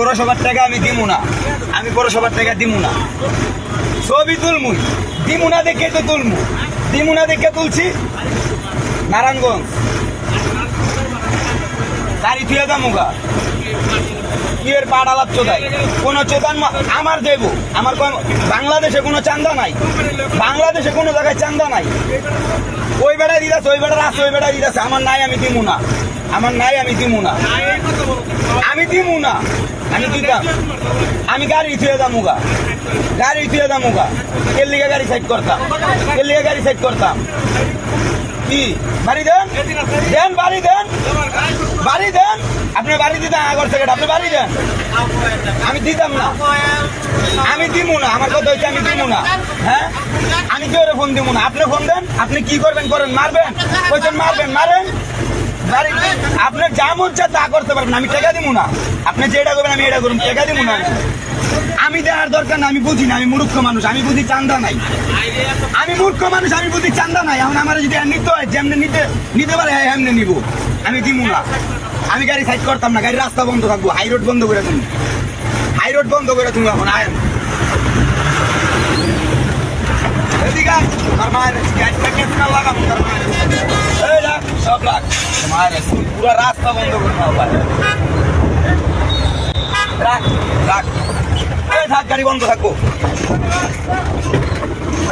পৌরসভার টাকা আমি দিমু না। আমি পৌরসভার টাকা দিমু না। ছবি তুলমুই। দিমু না দেখে তো তুলমু। দিমু না দেখে তুলছি। নারায়ণগঞ্জ। গাড়ি থুয়ে দামুগা ইয়ের পাড়ালাপ চোদাই। কোন চোদান আমার দেব। আমার বাংলাদেশে কোনো চান্দা নাই। বাংলাদেশে কোনো জায়গায় চান্দা নাই। ওই বেড়ায় দিদাস ওই বেড়ার আছে, ওই বেড়ায় দিদাস আমার নাই, আমি দিমু না। আমার নাই, আমি দিমু না। আমি দিমু না। আমি দিতাম আমি গাড়ি থুয়ে দামুগা। গাড়ি থুয়ে দামুগা। এর লিগে গাড়ি সাইড করতাম। এর লিগে গাড়ি সাইড করতাম। কি? বাড়ি দেন? দেন, বাড়ি দেন। বাড়ি দেন। আপনি বাড়ি দিতাম আগর থেকে আপনি বাড়ি দেন। আমি দিতাম না। আমি দিব না। আমার কথা হচ্ছে আমি দিব না। হ্যাঁ? আমি কেউ ফোন দিব না। আপনি ফোন দেন। আপনি কি করবেন, করেন, মারবেন? কইছেন মারবেন, মারেন? আপনার যা মন চায় তা করতে পারবেন, আমি টাকা দিব না। আপনি যেটা করবেন, আমি এটা করুন টাকা দিব না। আমি দেওয়ার দরকার না আমি বুঝি না, আমি মূর্খ মানুষ, আমি বুঝি চান্দা নাই। আমি মূর্খ মানুষ, আমি বুঝি চান্দা নাই। এখন আমার যদি নিতে হয়, যেমনি নিতে নিতে পারে হ্যাঁ এমনি নিব। আমি দিব না। আমি গাড়ি সাইড করতাম না গাড়ি রাস্তা বন্ধ থাকব হাই রোড বন্ধ করে তুমি হাই রোড বন্ধ করে তুমি এখন, আয়। আয়। মায়ের লাগাবো, তোর মায়ের। সব রাখ পুরো রাস্তা বন্ধ করে দাও রাখ রাখ। গাড়ি বন্ধ থাকব।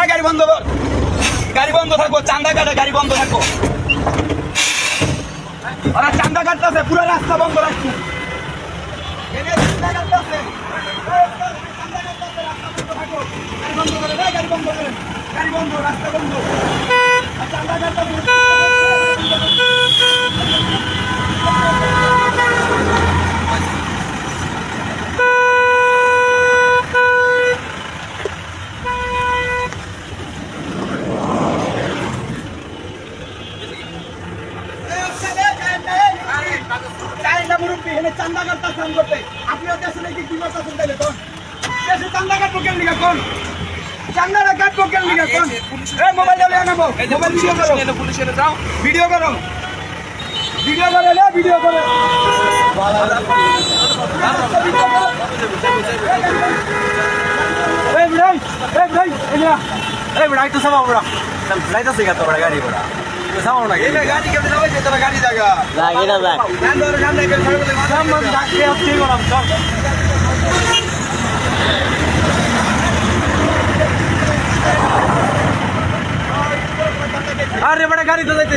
এই গাড়ি বন্ধ গাড়ি বন্ধ থাকব, চান্দা কাটে গাড়ি বন্ধ থাকব। ওরা চান্দা কাটতেছে, পুরো রাস্তা বন্ধ রাখছি। গাড়ি বন্ধ। চাইনা মুরব্বী, এনে চান্দা কাটতাছে আম করতে। আপনিও দেশে নাকি কি করতাছেন তাইলে কোন? দেশে চান্দা কাটবো কেন লিগা কোন? এই মোবাইল লইয়া নামো। মোবাইল ভিডিও করো। ভিডিও করো। ভিডিও করে লে, ভিডিও করে। এই বিড়াই, এই বিড়াই, এই যা। এই বেড়া একটু সামাও বেড়া লাইতাছে গা তো বেড়া গাড়ি বেড়া সামাও না এই নে, গাড়ি কেমনে যাবে? তোরা গাড়ি জাগা। যাক এটা যাক গান ধরে সামনে গেলে সামনে সামান ডাকতে আসছি বলাম চল আরে বেড়া গাড়ি তো যাইতে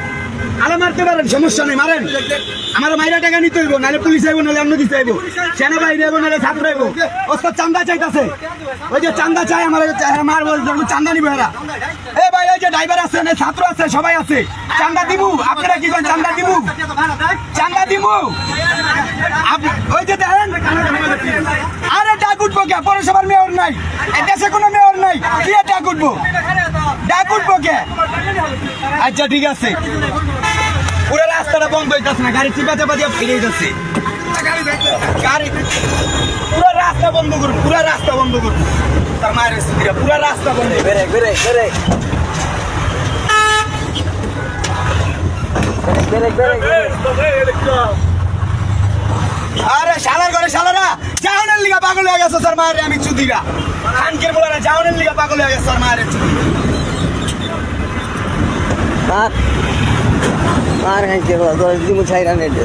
আলা মারতে পারেন, সমস্যা নেই, মারেন। আমার মাইরা টাকা নিতে হইব, নাহলে পুলিশ আইব, নাহলে অন্য দিতে আইব। সেনাবাহিনী আইব, নাহলে ছাত্র আইব। ওস্তাদ, চান্দা চাইতাছে। ওই যে চান্দা চাই, আমার মার চান্দা নিবে এরা এ ভাই ওই যে ড্রাইভার আছে না ছাত্র আছে, সবাই আছে। চান্দা দিবু আপনারা কি করেন, চান্দা দিবু চান্দা দিবু ওই যে দেখেন। আরে ডাক উঠবো কে? পৌরসভার মেয়র নাই। দেশে কোনো মেয়র নাই। কি আর ডাক উঠবো? ডাক উঠবো কে? আচ্ছা ঠিক আছে। পুরো রাস্তাটা বন্ধ হইতাছে না, গাড়ি চিপা চাপা দিয়ে ফিরে যাচ্ছে পুরো রাস্তা বন্ধ করুন, পুরো রাস্তা বন্ধ করুন। তার মায়ের স্ত্রীরা পুরো রাস্তা বন্ধ বেরে বেরে বেরে আরে শালার ঘরে শালারা, জাউনের লিগা পাগল হয়ে গেছে স্যার মায়ের, আমি চুদিগা খানকের বলারা জাউনের লিগা পাগল হয়ে গেছে স্যার মার মার খাইছে বলা তোর দিমু ছাইরা নেটে